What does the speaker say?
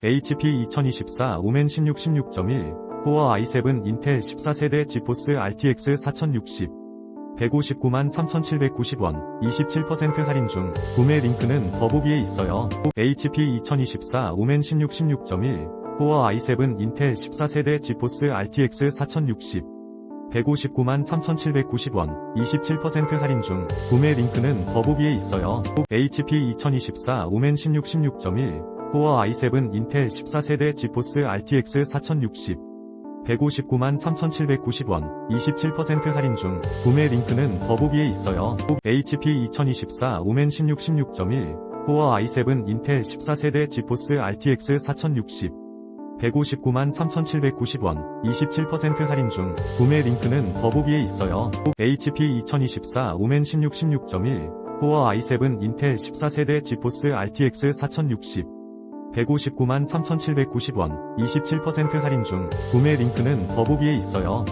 HP 2024 오멘 16 16.1 코어 i7 인텔 14세대 지포스 RTX 4060 159만 3,790원 27% 할인 중 구매 링크는 더보기에 있어요. HP 2024 오멘 16 16.1 코어 i7 인텔 14세대 지포스 RTX 4060 159만 3,790원 27% 할인 중 구매 링크는 더보기에 있어요. HP 2024 오멘 16 16.1 코어 i7 인텔 14세대 지포스 RTX 4060 159만 3,790원 27% 할인 중 구매 링크는 더보기에 있어요. HP 2024 오멘 16 16.1 코어 i7 인텔 14세대 지포스 RTX 4060 159만 3,790원 27% 할인 중 구매 링크는 더보기에 있어요. HP 2024 오멘 16 16.1 코어 i7 인텔 14세대 지포스 RTX 4060 159만 3,790원 27% 할인 중 구매 링크는 더보기에 있어요.